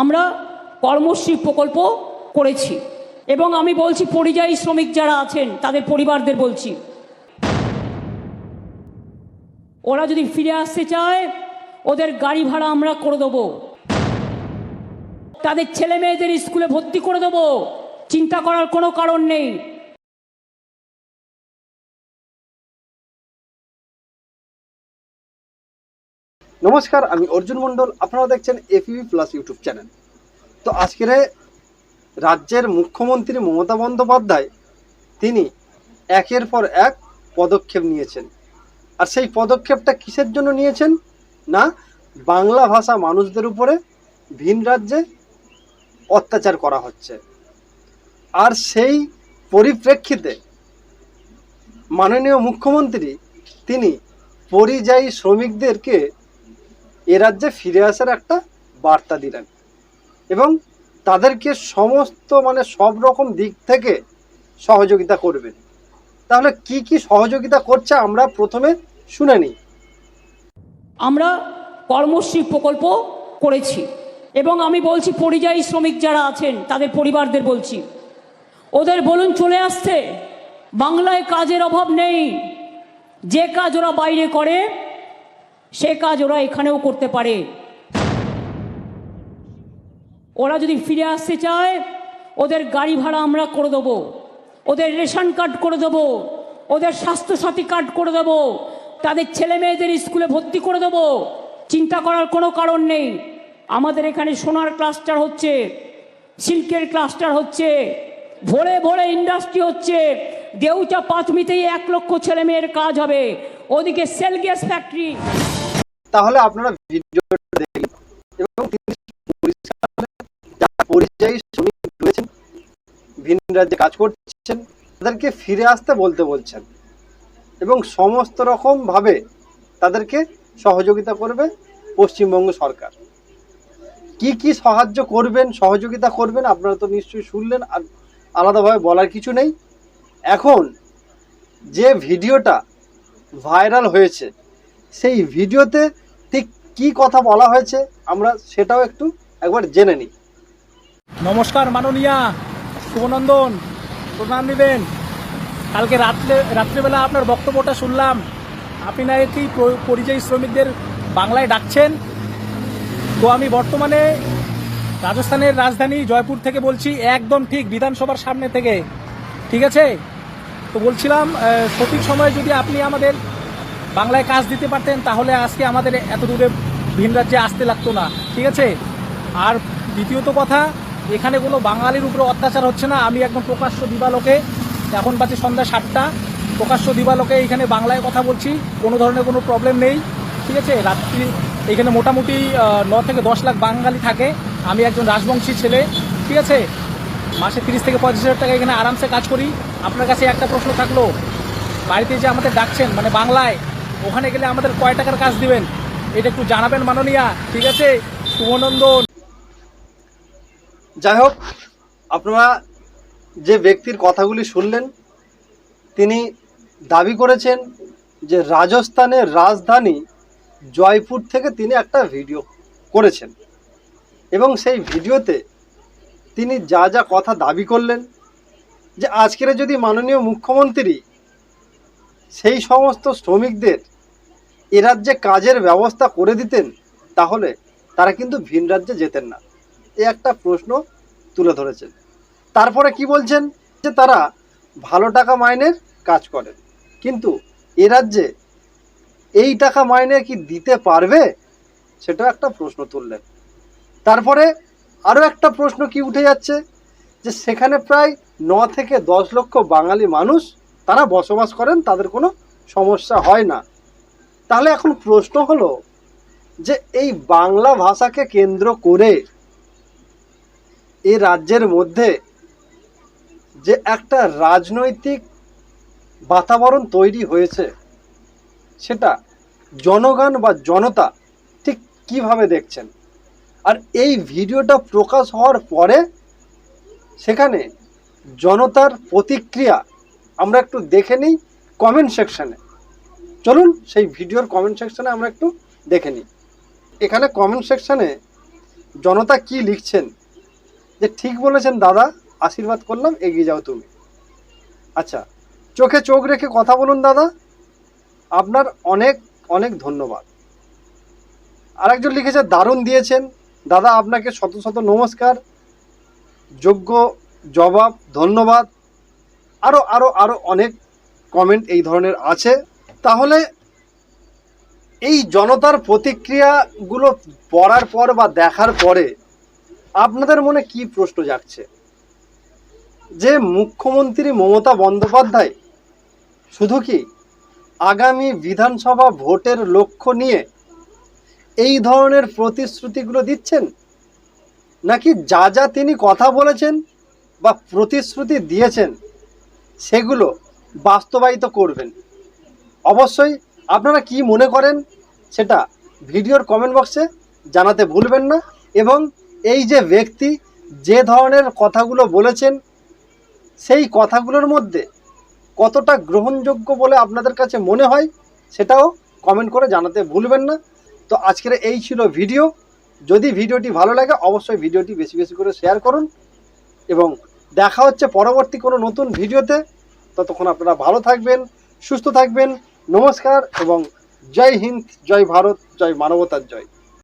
আমরা কর্মশ্রী প্রকল্প করেছি। এবং আমি বলছি, পরিযায়ী শ্রমিক যারা আছেন, তাদের পরিবারদের বলছি, ওরা যদি ফিরে আসতে চায়, ওদের গাড়ি ভাড়া আমরা করে দেবো। তাদের ছেলে মেয়েদের স্কুলে ভর্তি করে দেবো। চিন্তা করার কোনো কারণ নেই। নমস্কার, আমি অর্জুন মণ্ডল। আপনারা দেখছেন এপিবি প্লাস ইউটিউব চ্যানেল তো আজকের রাজ্যের মুখ্যমন্ত্রী মমতা বন্দ্যোপাধ্যায়, তিনি একের পর এক পদক্ষেপ নিয়েছেন। আর সেই পদক্ষেপটা কিসের জন্য নিয়েছেন? না, বাংলা ভাষা মানুষদের উপরে ভিন রাজ্যে অত্যাচার করা হচ্ছে। আর সেই পরিপ্রেক্ষিতে মাননীয় মুখ্যমন্ত্রী, তিনি পরিযায়ী শ্রমিকদেরকে এ রাজ্যে ফিরে আসার একটা বার্তা দিলেন। এবং তাদেরকে সমস্ত মানে সব রকম দিক থেকে সহযোগিতা করবেন। তাহলে কি কি সহযোগিতা করছে আমরা প্রথমে শুনে নিই। আমরা কর্মশ্রী প্রকল্প করেছি এবং আমি বলছি পরিযায়ী শ্রমিক যারা আছেন, তাদের পরিবারদের বলছি। ওদের বলুন চলে আসতে বাংলায় কাজের অভাব নেই। যে কাজ ওরা বাইরে করে সে কাজ ওরা এখানেও করতে পারে। ওরা যদি ফিরে আসতে চায়, ওদের গাড়ি ভাড়া আমরা করে দেবো, ওদের রেশন কার্ড করে দেবো, ওদের স্বাস্থ্যসাথী কার্ড করে দেবো, তাদের ছেলে মেয়েদের স্কুলে ভর্তি করে দেবো, চিন্তা করার কোনো কারণ নেই। আমাদের এখানে সোনার ক্লাস্টার হচ্ছে, সিল্কের ক্লাস্টার হচ্ছে, ভোরে ভোরে ইন্ডাস্ট্রি হচ্ছে, দেউচা পাঁচমিতেই এক লক্ষ ছেলে মেয়ের কাজ হবে। ওদিকে সেল গ্যাস ফ্যাক্টরি। তাহলে আপনারা ভিডিওটা দেখুন এবং পরিযায়ী শ্রমিক রয়েছেন, ভিন রাজ্যে কাজ করছেন, তাদেরকে ফিরে আসতে বলতে বলছেন। এবং সমস্ত রকম ভাবে তাদেরকে সহযোগিতা করবে পশ্চিমবঙ্গ সরকার। কি কি সাহায্য করবেন, সহযোগিতা করবেন, আপনারা তো নিশ্চয়ই শুনলেন, আর আলাদাভাবে বলার কিছু নেই। এখন যে ভিডিওটা ভাইরাল হয়েছে সেই ভিডিওতে ঠিক কি কথা বলা হয়েছে আমরা সেটাও একটু একবার জেনে নিই। নমস্কার মাননীয়া, শুভনন্দন, প্রণাম নেবেন। কালকে রাত্রে, রাত্রেবেলা আপনার বক্তব্যটা শুনলাম। আপনি নাকি প- পরিযায়ী শ্রমিকদের বাংলায় ডাকছেন? তো আমি বর্তমানে রাজস্থানের রাজধানী জয়পুর থেকে বলছি, একদম ঠিক বিধানসভার সামনে থেকে। ঠিক আছে? তো বলছিলাম সঠিক সময়ে যদি আপনি আমাদের বাংলায় কাজ দিতে পারতেন, তাহলে আজকে আমাদের এত দূরে ভিন রাজ্যে আসতে লাগতো না, ঠিক আছে? আর দ্বিতীয়ত কথা, এখানে কোনো বাঙালির উপরে অত্যাচার হচ্ছে না, আমি একদম প্রকাশ্য দিবালোকে, এখন বাজে সন্ধ্যা সাতটা, প্রকাশ্য দিবালোকে এখানে বাংলায় কথা বলছি, কোনো ধরনের কোনো প্রবলেম নেই, ঠিক আছে? রাত্রি, এখানে মোটামুটি ন থেকে দশ লাখ বাঙালি থাকে, আমি একজন রাজবংশী ছেলে, ঠিক আছে? মাসে তিরিশ থেকে পঁয়ত্রিশ হাজার টাকা এখানে আরামসে কাজ করি, আপনার কাছে একটা প্রশ্ন থাকল, বাড়িতে যে আমাদের ডাকছেন মানে বাংলায় ওখানে গেলে আমাদের কয় টাকার কাজ দিবেন? এটা একটু জানাবেন মাননীয়া, ঠিক আছে? শুভনন্দন। যাই হোক, আপনারা যে ব্যক্তির কথাগুলি শুনলেন, তিনি দাবি করেছেন যে রাজস্থানের রাজধানী জয়পুর থেকে তিনি একটা ভিডিও করেছেন। এবং সেই ভিডিওতে তিনি যা যা কথা দাবি করলেন, যে আজকের যদি মাননীয় মুখ্যমন্ত্রী সেই সমস্ত শ্রমিকদের এ রাজ্যে কাজের ব্যবস্থা করে দিতেন, তাহলে তারা কিন্তু ভিন রাজ্যে যেতেন না। এ একটা প্রশ্ন তুলে ধরেছেন। তারপরে কি বলছেন? যে তারা ভালো টাকা মাইনের কাজ করেন। কিন্তু এ রাজ্যে এই টাকা মাইনে কি দিতে পারবে? সেটা একটা প্রশ্ন তুললেন। তারপরে আরও একটা প্রশ্ন কি উঠে যাচ্ছে? যে সেখানে প্রায় ন থেকে দশ লক্ষ বাঙালি মানুষ তারা বসবাস করেন, তাদের কোনো সমস্যা হয় না। তাহলে এখন প্রশ্ন হলো যে এই বাংলা ভাষাকে কেন্দ্র করে এই রাজ্যের মধ্যে যে একটা রাজনৈতিক বাতাবরণ তৈরি হয়েছে, সেটা জনগণ বা জনতা ঠিক কীভাবে দেখছেন? আর এই ভিডিওটা প্রকাশ হওয়ার পরে সেখানে জনতার প্রতিক্রিয়া আমরা একটু দেখে নিই কমেন্ট সেকশানে চলুন সেই ভিডিওর কমেন্ট সেকশানে আমরা একটু দেখে নিই। এখানে কমেন্ট সেকশানে জনতা কি লিখছেন? যে ঠিক বলেছেন, দাদা, আশীর্বাদ করলাম, এগিয়ে যাও তুমি। আচ্ছা চোখে চোখ রেখে কথা বলুন, দাদা। আপনার অনেক অনেক ধন্যবাদ। আরেকজন লিখেছে, দারুণ দিয়েছেন। দাদা, আপনাকে শত শত নমস্কার। যোগ্য জবাব, ধন্যবাদ। আরও আরও আরও অনেক কমেন্ট এই ধরনের আছে। তাহলে এই জনতার প্রতিক্রিয়াগুলো পড়ার পর বা দেখার পরে আপনাদের মনে কি প্রশ্ন জাগছে? যে মুখ্যমন্ত্রী মমতা বন্দ্যোপাধ্যায় শুধু কি আগামী বিধানসভা ভোটের লক্ষ্য নিয়ে এই ধরনের প্রতিশ্রুতিগুলো দিচ্ছেন? নাকি যা যা তিনি কথা বলেছেন বা প্রতিশ্রুতি দিয়েছেন সেগুলো বাস্তবায়িত করবেন। অবশ্যই আপনারা কি মনে করেন সেটা ভিডিওর কমেন্ট বক্সে জানাতে ভুলবেন না এবং এই যে ব্যক্তি যে ধরনের কথাগুলো বলেছেন, সেই কথাগুলোর মধ্যে কতটা গ্রহণযোগ্য বলে আপনাদের কাছে মনে হয় সেটাও কমেন্ট করে জানাতে ভুলবেন না। তো আজকের এই ছিল ভিডিও। যদি ভিডিওটি ভালো লাগে, অবশ্যই ভিডিওটি বেশি বেশি করে শেয়ার করুন এবং দেখা হচ্ছে পরবর্তী কোনো নতুন ভিডিওতে। ততক্ষণ আপনারা ভালো থাকবেন, সুস্থ থাকবেন। নমস্কার এবং জয় হিন্দ, জয় ভারত, জয় মানবতার জয়।